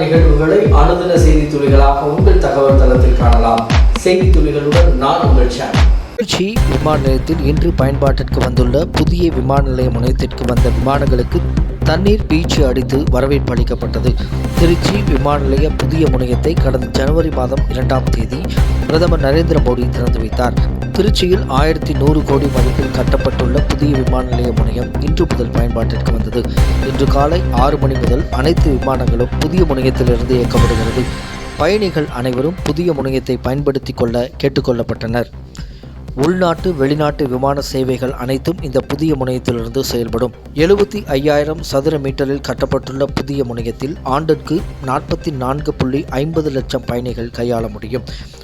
நிகழ்வுகளை அனுதின செய்தி துளிகளாக உங்கள் தகவல் தளத்தில் காணலாம். செய்தி துளிகளுடன் நான் உங்கள் சேனல். திருச்சி விமான நிலையத்தில் இன்று பயன்பாட்டிற்கு வந்துள்ள புதிய விமான நிலைய முனையத்திற்கு வந்த விமானங்களுக்கு தண்ணீர் பீச்சு அடித்து வரவேற்பு அளிக்கப்பட்டது. திருச்சி விமான நிலைய புதிய முனையத்தை கடந்த ஜனவரி மாதம் இரண்டாம் தேதி பிரதமர் நரேந்திர மோடி திறந்து வைத்தார். திருச்சியில் ஆயிரத்தி நூறு கோடி மதிப்பில் கட்டப்பட்டுள்ள புதிய விமான நிலைய முனையம் இன்று முதல் பயன்பாட்டிற்கு வந்தது. இன்று காலை ஆறு மணி முதல் அனைத்து விமானங்களும் புதிய முனையத்திலிருந்து இயக்கப்படுகிறது. பயணிகள் அனைவரும் புதிய முனையத்தை பயன்படுத்திக் கொள்ள கேட்டுக்கொள்ளப்பட்டனர் உள்நாட்டு வெளிநாட்டு விமான சேவைகள் அனைத்தும் இந்த புதிய முனையத்திலிருந்து செயல்படும். எழுபத்தி ஐயாயிரம் சதுர மீட்டரில் கட்டப்பட்டுள்ள புதிய முனையத்தில் ஆண்டிற்கு நாற்பத்தி நான்கு புள்ளி ஐம்பது லட்சம் பயணிகள் கையாள முடியும்.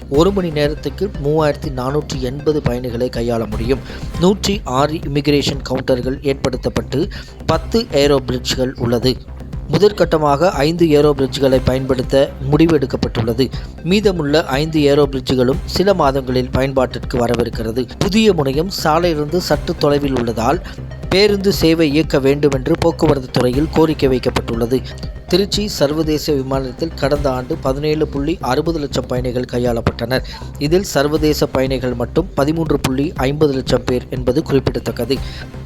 ஒரு மணி நேரத்துக்கு மூவாயிரத்தி நானூற்றி எண்பது பயணிகளை கையாள முடியும். நூற்றி ஆறு இமிகிரேஷன் கவுண்டர்கள் ஏற்படுத்தப்பட்டு பத்து ஏரோ பிரிட்ஜ்கள் உள்ளது. முதற்கட்டமாக ஐந்து ஏரோ பிரிட்ஜ்களை பயன்படுத்த முடிவெடுக்கப்பட்டுள்ளது. மீதமுள்ள ஐந்து ஏரோ பிரிட்ஜ்களும் சில மாதங்களில் பயன்பாட்டிற்கு வரவிருக்கிறது. புதிய முனையம் சாலையிலிருந்து சற்று தொலைவில் உள்ளதால் பேருந்து சேவை இயக்க வேண்டும் என்று போக்குவரத்து துறையில் கோரிக்கை வைக்கப்பட்டுள்ளது. திருச்சி சர்வதேச விமானத்தில் கடந்த ஆண்டு பதினேழு புள்ளி அறுபது லட்சம் பயணிகள் கையாளப்பட்டனர். இதில் சர்வதேச பயணிகள் மட்டும் பதிமூன்று புள்ளி ஐம்பது லட்சம் பேர் என்பது குறிப்பிடத்தக்கது.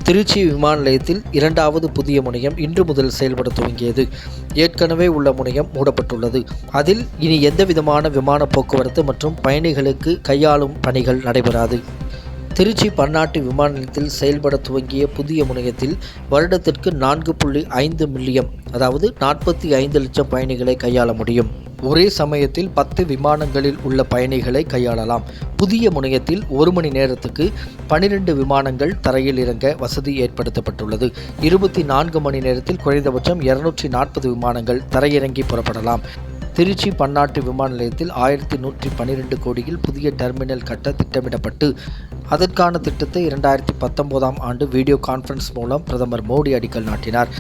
திருச்சி விமான நிலையத்தில் இரண்டாவது புதிய முனையம் இன்று முதல் செயல்பட துவங்கியது. ஏற்கனவே உள்ள முனையம் மூடப்பட்டுள்ளது. அதில் இனி எந்தவிதமான விமான போக்குவரத்து மற்றும் பயணிகளுக்கு கையாளும் பணிகள் நடைபெறாது. திருச்சி பன்னாட்டு விமான நிலையத்தில் செயல்பட துவங்கிய புதிய முனையத்தில் வருடத்திற்கு நான்கு புள்ளி ஐந்து மில்லியன் அதாவது நாற்பத்தி ஐந்து லட்சம் பயணிகளை கையாள முடியும். ஒரே சமயத்தில் பத்து விமானங்களில் உள்ள பயணிகளை கையாளலாம். புதிய முனையத்தில் ஒரு மணி நேரத்துக்கு பனிரெண்டு விமானங்கள் தரையில் இறங்க வசதி ஏற்படுத்தப்பட்டுள்ளது. இருபத்தி நான்கு மணி நேரத்தில் குறைந்தபட்சம் இருநூற்றி நாற்பது விமானங்கள் தரையிறங்கி புறப்படலாம். திருச்சி பன்னாட்டு விமான நிலையத்தில் ஆயிரத்தி நூற்றி பன்னிரெண்டு கோடியில் புதிய டெர்மினல் கட்ட திட்டமிடப்பட்டு அதற்கான திட்டத்தை இரண்டாயிரத்தி பத்தொன்பதாம் ஆண்டு வீடியோ கான்ஃபரன்ஸ் மூலம் பிரதமர் மோடி அடிக்கல் நாட்டினார்.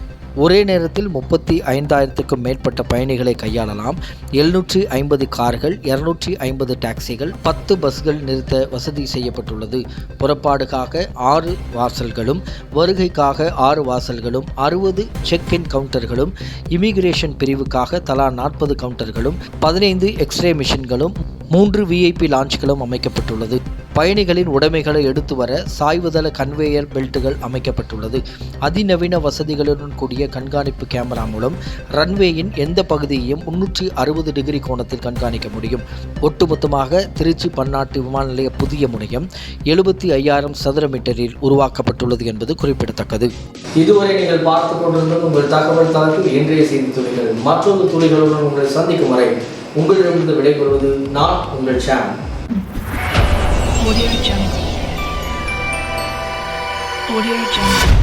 ஒரே நேரத்தில் முப்பத்தி ஐந்தாயிரத்துக்கும் மேற்பட்ட பயணிகளை கையாளலாம். எழுநூற்றி ஐம்பது கார்கள் இருநூற்றி ஐம்பது டாக்ஸிகள் பத்து பஸ்கள் நிறுத்த வசதி செய்யப்பட்டுள்ளது. புறப்பாடுக்காக ஆறு வாசல்களும் வருகைக்காக ஆறு வாசல்களும் அறுபது செக் இன் கவுண்டர்களும் இமிகிரேஷன் பிரிவுக்காக தலா நாற்பது கவுண்டர்களும் பதினைந்து எக்ஸ்ரே மிஷின்களும் மூன்று விஐபி லான்ச்களும் அமைக்கப்பட்டுள்ளது. பயணிகளின் உடைமைகளை எடுத்து வர சாய்வுதள கன்வேயர் பெல்ட்டுகள் அமைக்கப்பட்டுள்ளது. அதிநவீன வசதிகளுடன் கூடிய கண்காணிப்பு கேமரா மூலம் ரன்வேயின் எந்த பகுதியையும் முன்னூற்றி அறுபது டிகிரி கோணத்தில் கண்காணிக்க முடியும். ஒட்டுமொத்தமாக திருச்சி பன்னாட்டு விமான நிலைய புதிய முனையம் எழுபத்தி ஐயாயிரம் சதுர மீட்டரில் உருவாக்கப்பட்டுள்ளது என்பது குறிப்பிடத்தக்கது. இதுவரை நீங்கள் பார்த்து கொண்டிருந்தது உங்கள் தகவல் தளத்தில் இன்றைய செய்தி துளிகள். மற்றொரு துளிகளுடன் உங்களை சந்திக்கும் வரை உங்களிடமிருந்து விடைபெறுவது நான் உங்கள் சேனல் 오디오 정지 오디오 정지